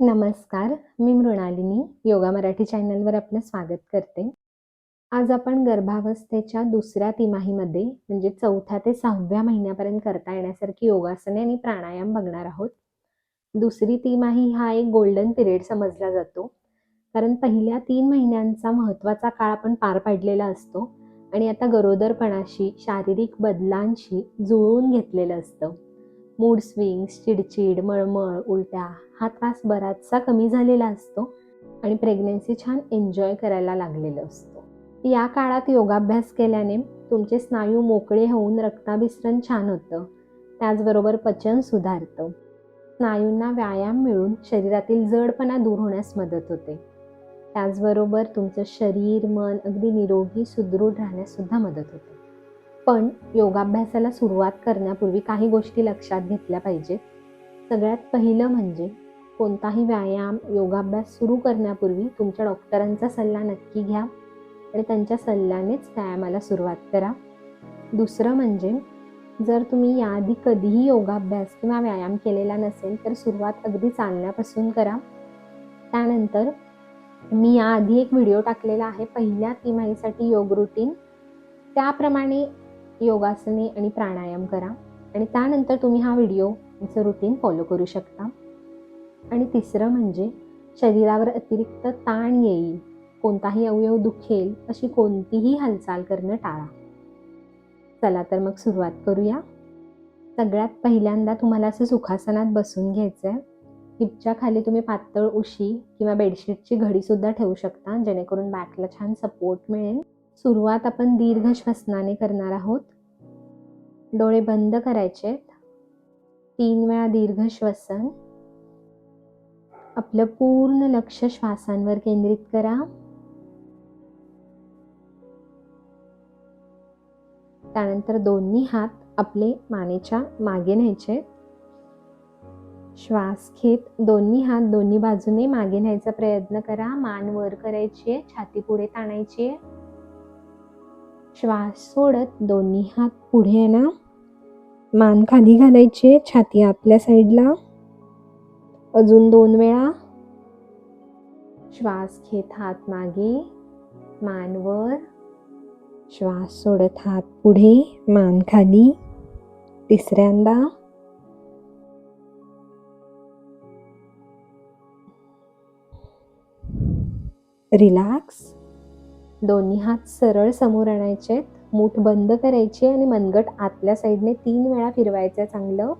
नमस्कार, मी मृणालिनी योगा मराठी चॅनलवर आपलं स्वागत करते. आज आपण गर्भावस्थेच्या दुसऱ्या तिमाहीमध्ये म्हणजे चौथ्या ते सहाव्या महिन्यापर्यंत करता येण्यासारखी योगासने आणि प्राणायाम बघणार आहोत. दुसरी तिमाही हा एक गोल्डन पिरियड समजला जातो. कारण पहिल्या तीन महिन्यांचा महत्त्वाचा काळ आपण पार पाडलेला असतो आणि आता गरोदरपणाशी, शारीरिक बदलांशी जुळवून घेतलेलं असतं. मूड स्विंग्स, चिडचिड, मळमळ, उलट्या हा त्रास बराचसा कमी झालेला असतो आणि प्रेग्नन्सी छान एन्जॉय करायला लागलेलं असतो. या काळात योगाभ्यास केल्याने तुमचे स्नायू मोकळे होऊन रक्ताभिसरण छान होतं. त्याचबरोबर पचन सुधारतं. स्नायूंना व्यायाम मिळून शरीरातील जडपणा दूर होण्यास मदत होते. त्याचबरोबर तुमचं शरीर, मन अगदी निरोगी, सुदृढ राहण्यास सुद्धा मदत होते. पण योगाभ्यासाला सुरुवात करण्यापूर्वी काही गोष्टी लक्षात घेतल्या पाहिजेत. सगळ्यात पहिलं म्हणजे कोणताही व्यायाम, योगाभ्यास सुरू करण्यापूर्वी तुमच्या डॉक्टरांचा सल्ला नक्की घ्या आणि त्यांच्या सल्ल्यानेच व्यायामाला सुरुवात करा. दुसरं म्हणजे जर तुम्ही याआधी कधीही योगाभ्यास किंवा व्यायाम केलेला नसेल तर सुरुवात अगदी चालण्यापासून करा. त्यानंतर मी याआधी एक व्हिडिओ टाकलेला आहे पहिल्या तिमाहीसाठी योग रुटीन. त्याप्रमाणे योगासने आणि प्राणायाम करा आणि त्यानंतर तुम्ही हा व्हिडिओचं रुटीन फॉलो करू शकता. आणि तिसरं म्हणजे शरीरावर अतिरिक्त ताण येईल, कोणताही अवयव दुखेल अशी कोणतीही हालचाल करणं टाळा. चला तर मग सुरुवात करूया. सगळ्यात पहिल्यांदा तुम्हाला असं सुखासनात बसून घ्यायचं आहे. हिपच्या खाली तुम्ही पातळ उशी किंवा बेडशीटची घडीसुद्धा ठेवू शकता जेणेकरून बॅकला छान सपोर्ट मिळेल. सुरुवात आपण दीर्घ श्वसनाने करणार आहोत. डोळे बंद करायचे तीन वेळा दीर्घ श्वसन. आपलं पूर्ण लक्ष श्वासांवर केंद्रित करा. त्यानंतर दोन्ही हात आपले मानेच्या मागे न्यायचे. श्वास घेत दोन्ही हात दोन्ही बाजूने मागे न्यायचा प्रयत्न करा. मान वर करायची आहे, छाती पुढे ताणायची आहे. श्वास सोडत दोन्ही हात पुढे आणा. मान खाली घालायचे छाती आतल्या साईडला. अजून दोन वेळा. श्वास घेत हात मागे, मान वर. श्वास सोडत हात पुढे, मान खाली. तिसऱ्यांदा. रिलॅक्स. दोन्ही हात सरळ समोर आणायचेत. मूठ बंद करायची आणि मनगट आतल्या साईडने तीन वेळा फिरवायचं चांगलं.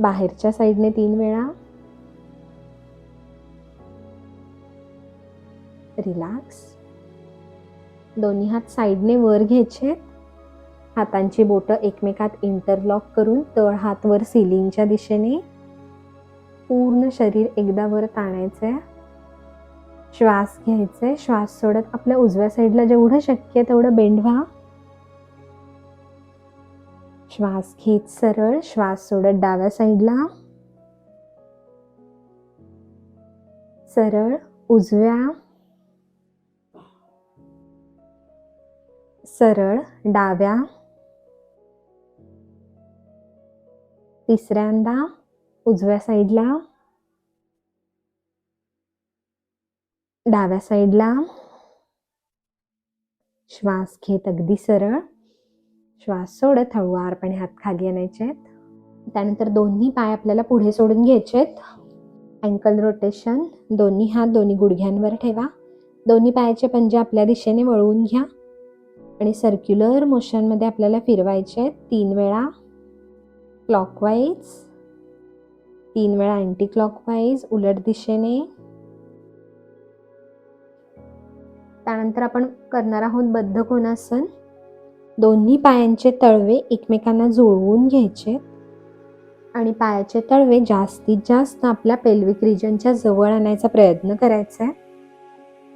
बाहेरच्या साईडने तीन वेळा. रिलॅक्स. दोन्ही हात साईडने वर घ्यायचे. हातांची बोटं एकमेकात इंटरलॉक करून तळ हात वर सिलिंगच्या दिशेने. पूर्ण शरीर एकदा वर ताणायचं आहे श्वास घ्यायचे. श्वास सोडत आपल्या उजव्या साईडला जेवढं शक्य तेवढं बेंड व्हा. श्वास घेत सरळ, श्वास सोडत डाव्या साईडला. सरळ उजव्या. सरळ डाव्या. तिसऱ्यांदा उजव्या साईडला. डाव्या साईडला. श्वास घेत अगदी सरळ. श्वास सोडत हळूवारपणे हात खाली आणायचे आहेत. त्यानंतर दोन्ही पाय आपल्याला पुढे सोडून घ्यायचे आहेत. Ankle rotation. दोन्ही हात दोन्ही गुडघ्यांवर ठेवा. दोन्ही पायाचे पंजे आपल्या दिशेने वळवून घ्या आणि सर्क्युलर मोशनमध्ये आपल्याला फिरवायचे आहेत तीन वेळा. क्लॉकवाईज. तीन वेळा अँटी क्लॉकवाईज उलट दिशेने. त्यानंतर आपण करणार आहोत बद्ध कोणासन. दोन्ही पायांचे तळवे एकमेकांना जुळवून घ्यायचे आणि पायाचे तळवे जास्तीत जास्त आपल्या पेल्विक रिजनच्या जवळ आणायचा प्रयत्न करायचा आहे.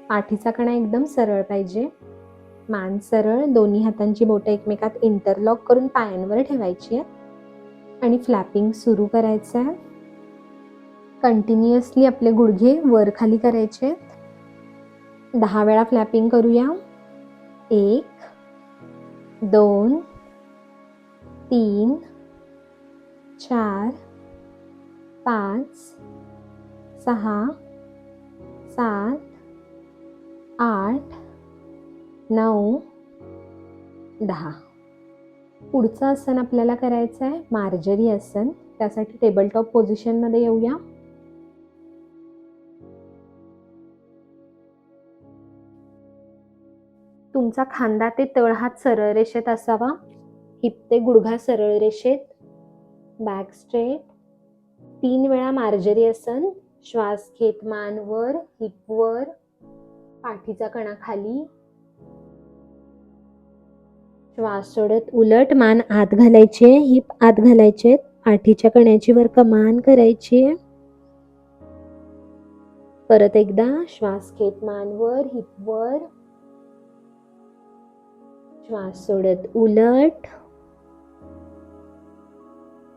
पाठीचा कणा एकदम सरळ पाहिजे. मान सरळ. दोन्ही हातांची बोटं एकमेकात इंटरलॉक करून पायांवर ठेवायची आहेत आणि फ्लॅपिंग सुरू करायचं आहे. कंटिन्युअसली आपले गुडघे वर खाली करायचे आहेत. दहा वेळा फ्लॅपिंग करूया. एक, दोन, तीन, चार, पाच सहा सात आठ नऊ दहा. पुढचं आसन आपल्याला करायचं आहे मार्जरी आसन. त्यासाठी टेबल टॉप पोझिशनमध्ये येऊया. तुमचा खांदा ते तळ हात सरळ रेषेत असावा. हिप ते गुडघा सरळ रेषेत. Back straight. तीन वेळा मार्जरी आसन श्वास घेत मानवर हिपवर पाठीचा कणा खाली. श्वास सोडत उलट मान आत घालायचे. हिप आत घालायचे. पाठीच्या कण्याची वर कमान करायची. परत एकदा श्वास घेत मानवर हिपवर वर. श्वास सोडत उलट.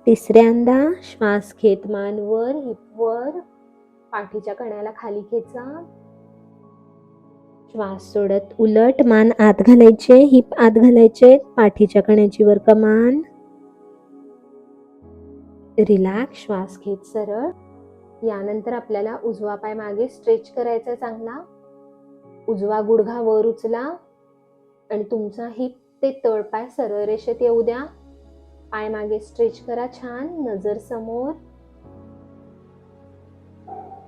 तिसऱ्यांदा श्वास घेत मान वर पाठीच्या कण्याला खाली खेचा. श्वास सोडत उलट मान आत घालायचे हिप आत घालायचे पाठीच्या कण्याची वर कमान रिलॅक्स श्वास घेत सरळ. यानंतर आपल्याला उजवा पाय मागे स्ट्रेच करायचा चांगला. उजवा गुडघा वर उचला. आणि तुमचा हिप ते तळपाय सरळ रेषेत येऊ द्या. पाय मागे स्ट्रेच करा छान नजर समोर.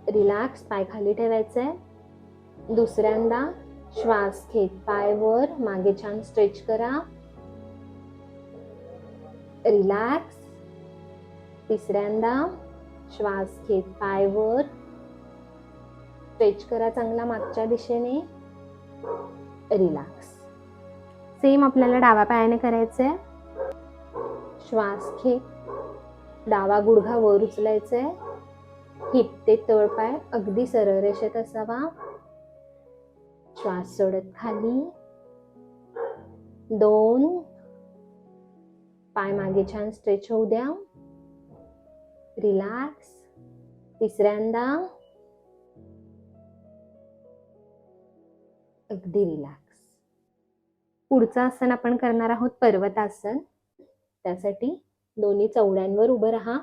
रिलॅक्स पाय खाली ठेवायचा आहे दुसऱ्यांदा श्वास घेत पाय वर मागे छान स्ट्रेच करा. रिलॅक्स तिसऱ्यांदा श्वास घेत पाय वर. स्ट्रेच करा चांगला मागच्या दिशेने. रिलॅक्स सेम आपल्याला डाव्या पायाने करायचंय. श्वास घे. डावा गुडघा वर उचलायचा आहे हिप ते तळपाय अगदी सरळ रेषेत असावा. श्वास सोडत खाली. दोन. पाय मागे छान स्ट्रेच होऊ द्या. रिलॅक्स तिसऱ्यांदा. अगदी रिलॅक्स पुढचं आसन आपण करणार आहोत पर्वतासन त्यासाठी दोन्ही चवड्यांवर उभं राहा.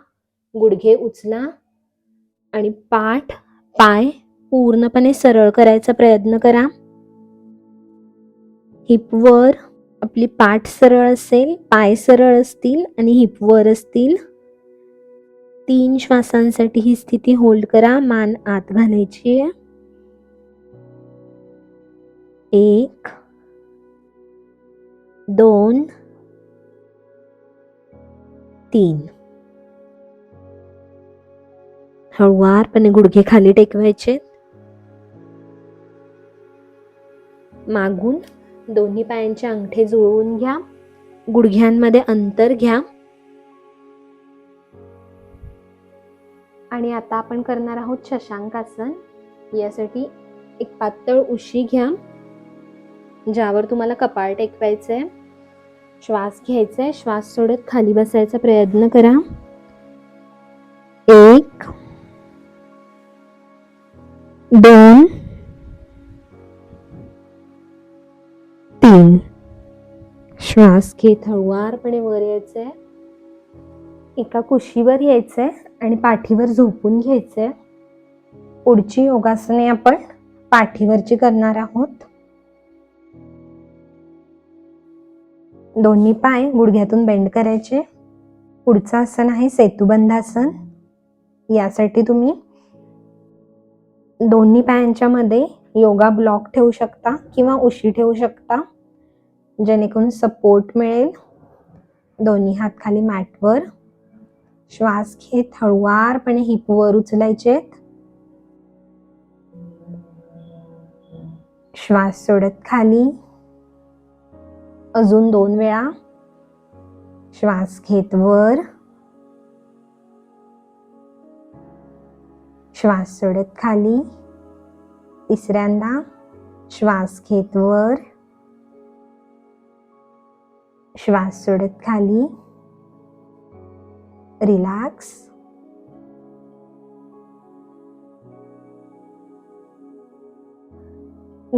गुडघे उचला आणि पाठ पाय पूर्णपणे सरळ करायचा प्रयत्न करा. हिपवर आपली पाठ सरळ असेल पाय सरळ असतील आणि हिपवर असतील. तीन श्वासांसाठी ही स्थिती होल्ड करा मान आत घालायची आहे. एक दोन तीन. हळुवारपणे गुडघे खाली टेकवायचे. मागून दोन्ही पायांचे अंगठे जुळवून घ्या. गुडघ्यांमध्ये अंतर घ्या. आणि आता आपण करणार आहोत शशांकासन. यासाठी एक पातळ उशी घ्या ज्यावर तुम्हाला कपाळ टेकवायचंय. श्वास घ्यायचा आहे श्वास सोडत खाली बसायचा प्रयत्न करा. एक दोन तीन. श्वास घेत हळुवारपणे वर यायचंय. एका कुशीवर यायचंय आणि पाठीवर झोपून घ्यायचंय. पुढची योगासने आपण पाठीवरची करणार आहोत. दोन्ही पाय गुडघ्यातून बेंड करायचे. पुढचं आसन आहे सेतुबंधासन यासाठी तुम्ही दोन्ही पायांच्यामध्ये योगा ब्लॉक ठेवू शकता किंवा उशी ठेवू शकता. जेणेकरून सपोर्ट मिळेल. दोन्ही हात खाली मॅटवर श्वास घेत हळुवारपणे हिपवर उचलायचे. श्वास सोडत खाली. अजून दोन वेळा. श्वास घेत वर. श्वास सोडत खाली. तिसऱ्यांदा श्वास घेत वर. श्वास सोडत खाली. रिलॅक्स.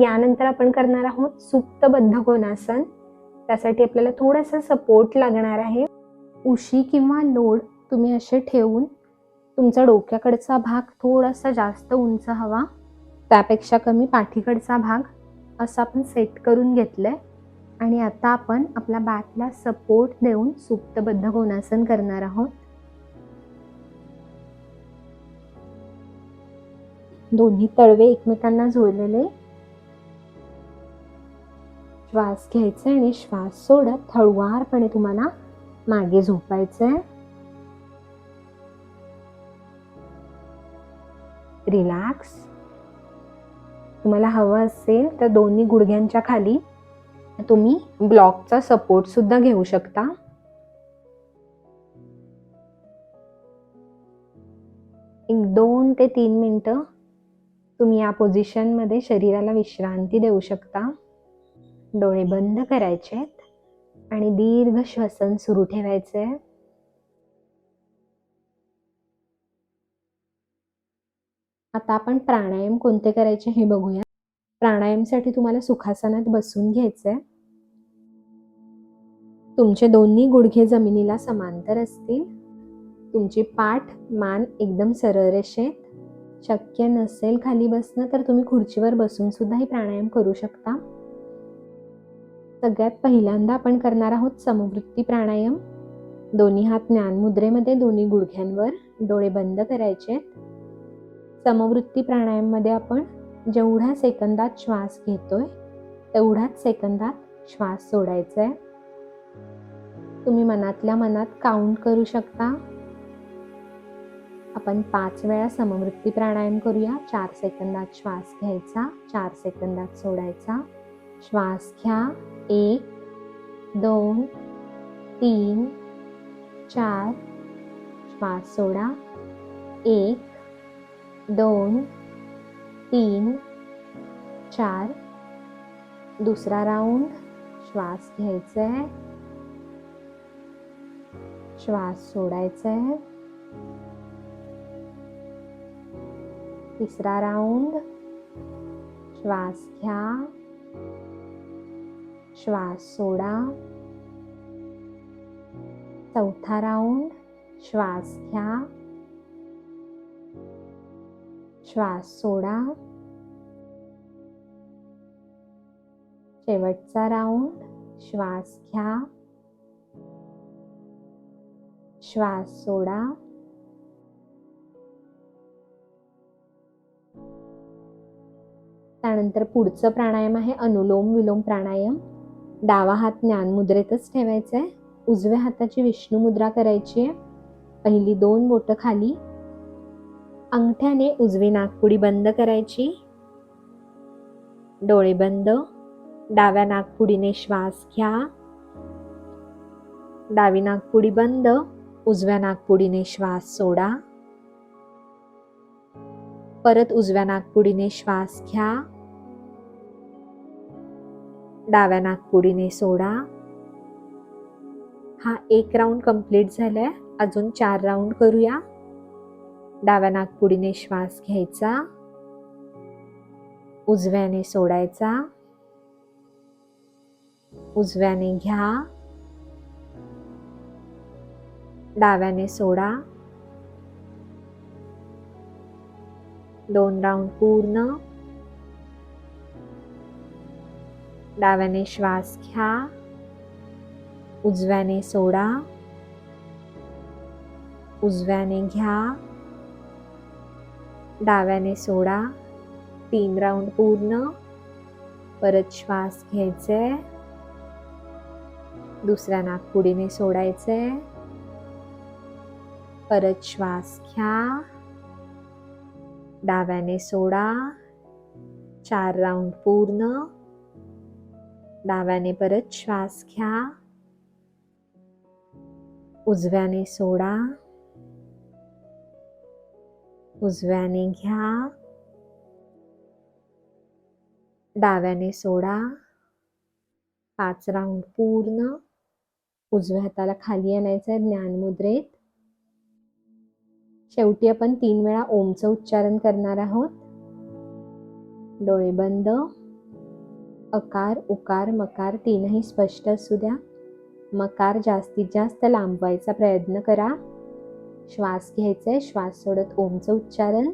यानंतर आपण करणार आहोत सुप्तबद्ध कोणासन त्यासाठी आपल्याला थोडासा सपोर्ट लागणार आहे. उशी किंवा लोड तुम्ही असे ठेवून तुमचा डोक्याकडचा भाग थोडासा जास्त उंच हवा. त्यापेक्षा कमी पाठीकडचा भाग असा आपण सेट करून घेतलंय. आणि आता आपण आपल्या बॅकला सपोर्ट देऊन सुप्तबद्ध कोणासन करणार आहोत. दोन्ही तळवे एकमेकांना जोडलेले. श्वास घ्यायचा आणि श्वास सोडत हळुवारपणे तुम्हाला मागे झोपायचं आहे रिलॅक्स तुम्हाला हवं असेल तर दोन्ही गुडघ्यांच्या खाली तुम्ही ब्लॉकचा सपोर्ट सुद्धा घेऊ शकता. एक दोन ते तीन मिनटं तुम्ही या पोझिशनमध्ये शरीराला विश्रांती देऊ शकता. डोळे बंद करायचे आणि दीर्घ श्वसन सुरू ठेवायचे आता आपण प्राणायाम कोणते करायचे हे बघूया. प्राणायामसाठी तुम्हाला सुखासनात बसून घ्यायचंय. तुमचे दोन्ही गुडघे जमिनीला समांतर असतील. तुमची पाठ मान एकदम सरळ रेषेत. शक्य नसेल खाली बसणं तर तुम्ही खुर्चीवर बसून सुद्धा ही प्राणायाम करू शकता. सगळ्यात पहिल्यांदा आपण करणार आहोत समवृत्ती प्राणायाम. दोन्ही हात ज्ञान मुद्रेमध्ये दोन्ही गुडघ्यांवर डोळे बंद करायचे. समवृत्ती प्राणायाममध्ये आपण जेवढ्या सेकंदात श्वास घेतोय तेवढ्याच सेकंदात श्वास सोडायचा आहे तुम्ही मनातल्या मनात काउंट करू शकता. आपण पाच वेळा समवृत्ती प्राणायाम करूया. चार सेकंदात श्वास घ्यायचा चार सेकंदात सोडायचा. श्वास घ्या. एक दोन तीन चार श्वास सोडा एक दोन तीन चार. दुसरा राऊंड श्वास घ्यायचा आहे श्वास सोडायचा आहे तिसरा राऊंड श्वास घ्या. श्वास सोडा. चौथा राऊंड श्वास घ्या. श्वास सोडा. शेवटचा राऊंड श्वास घ्या. श्वास सोडा. त्यानंतर पुढचं प्राणायाम आहे अनुलोम विलोम प्राणायाम. डावा हात ज्ञानमुद्रेतच ठेवायचा आहे. उजव्या हाताची विष्णू मुद्रा करायची आहे. पहिली दोन बोटं खाली. अंगठ्याने उजवी नागपुडी बंद करायची. डोळे बंद. डाव्या नागपुडीने श्वास घ्या. डावी नागपुडी बंद. उजव्या नागपुडीने श्वास सोडा. परत उजव्या नागपुडीने श्वास घ्या. डाव्या नागपुडीने सोडा. हा एक राऊंड कंप्लीट झालाय. अजून चार राऊंड करूया. डाव्या नागपुडीने श्वास घ्यायचा. उजव्याने सोडायचा. उजव्याने घ्या. डाव्याने सोडा. दोन राऊंड पूर्ण. डाव्याने श्वास घ्या. उजव्याने सोडा. उजव्याने घ्या. डाव्याने सोडा. तीन राऊंड पूर्ण. परत श्वास घ्यायचे. दुसऱ्या नागपुडीने सोडायचे. परत श्वास घ्या. डाव्याने सोडा. चार राऊंड पूर्ण. डाव्याने परत श्वास घ्या. उजव्याने सोडा. उजव्याने घ्या. डाव्याने सोडा. पाच राऊंड पूर्ण. उजव्या हाताला खाली आणायचं आहे ज्ञानमुद्रेत. शेवटी आपण तीन वेळा ओमचं उच्चारण करणार आहोत. डोळे बंद. अकार उकार मकार तीनही स्पष्ट असू द्या. मकार जास्तीत जास्त लांबवायचा प्रयत्न करा. श्वास घ्यायचा आहे श्वास सोडत ओमचं उच्चारण.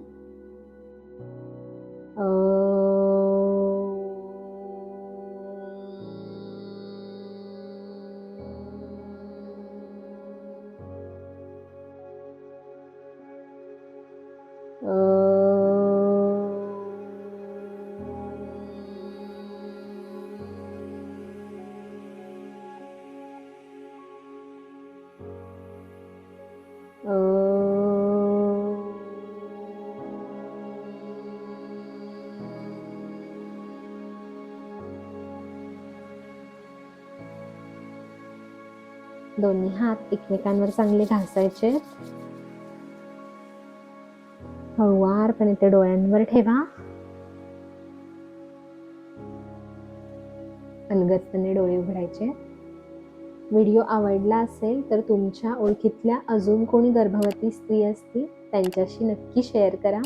दोन्ही हात एकमेकांवर चांगले घासायचे. हळुवारपणे ते डोळ्यांवर ठेवा. अलगदपणे डोळे उघडायचे. व्हिडिओ आवडला असेल तर तुमच्या ओळखीतल्या अजून कोणी गर्भवती स्त्री असतील त्यांच्याशी नक्की शेअर करा.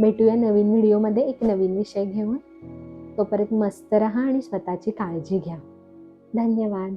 भेटूया नवीन व्हिडिओमध्ये एक नवीन विषय घेऊन. तोपर्यंत मस्त रहा आणि स्वतःची काळजी घ्या. धन्यवाद.